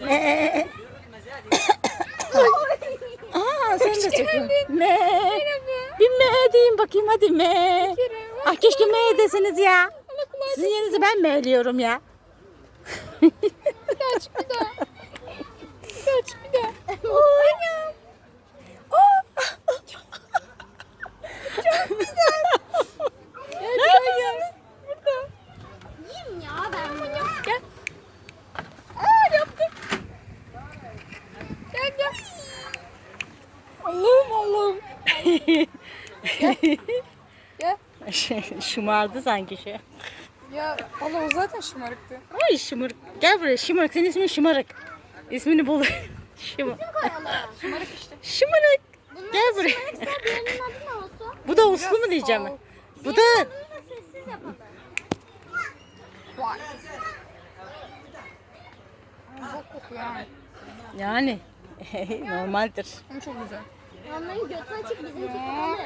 Me. Aa sen de çıktın. Me. Bir me diyeyim bakayım hadi me. Ah keşke me deseniz ya. Sizin yerinize ben me'liyorum ya. Kaç bir daha. Kaç bir daha. Anam. Yiyeyim ya ben bunu. Gel. Aa yaptım. Gel gel. Allah'ım. Şey, Şımardı sanki şey. Ya valla o zaten şımarıktı. Ay şımarık. Gel buraya şımarık. Senin ismin şımarık. İsmini bul. Şımarık. Şımarık işte. Şımarık. Gel buraya. Diğerinin adı ne olsun? Bu da uslu mu diyeceğim ben. Bu da Bunu da sessiz yapalım. Vay. Çok kokuyor yani. yani normaldir. Ama çok güzel. Onların götü açık bizimki kapalı.